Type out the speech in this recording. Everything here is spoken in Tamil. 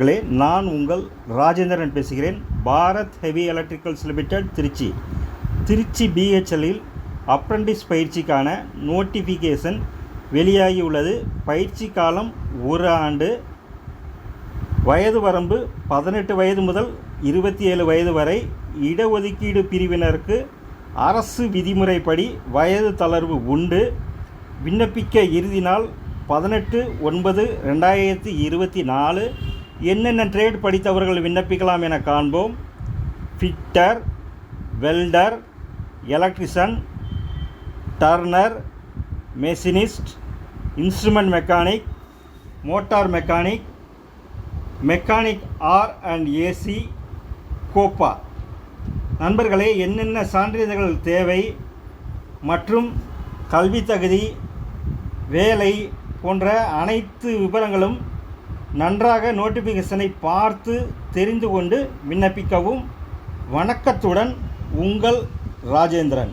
மக்களே நான் உங்கள் ராஜேந்திரன் பேசுகிறேன். Bharat heavy electricals limited Trichy. Trichy பிஹெச்எல்லில் apprentice பயிற்சிக்கான நோட்டிஃபிகேஷன் வெளியாகியுள்ளது. பயிற்சி காலம் ஒரு ஆண்டு. வயது வரம்பு பதினெட்டு வயது முதல் இருபத்தி ஏழு வயது வரை இடஒதுக்கீடு பிரிவினருக்கு அரசு விதிமுறைப்படி வயது தளர்வு உண்டு. விண்ணப்பிக்க இறுதி நாள் பதினெட்டு ஒன்பது ரெண்டாயிரத்தி இருபத்தி நாலு. என்னென்ன ட்ரேட் படித்தவர்கள் விண்ணப்பிக்கலாம் என காண்போம். Fitter welder electrician turner machinist instrument mechanic motor mechanic mechanic R and AC COPA நண்பர்களே என்னென்ன சான்றிதழ்கள் தேவை மற்றும் கல்வி தகுதி வேலை போன்ற அனைத்து விவரங்களும் நன்றாக நோட்டிஃபிகேஷனை பார்த்து தெரிந்து கொண்டு விண்ணப்பிக்கவும் வணக்கத்துடன் உங்கள் ராஜேந்திரன்.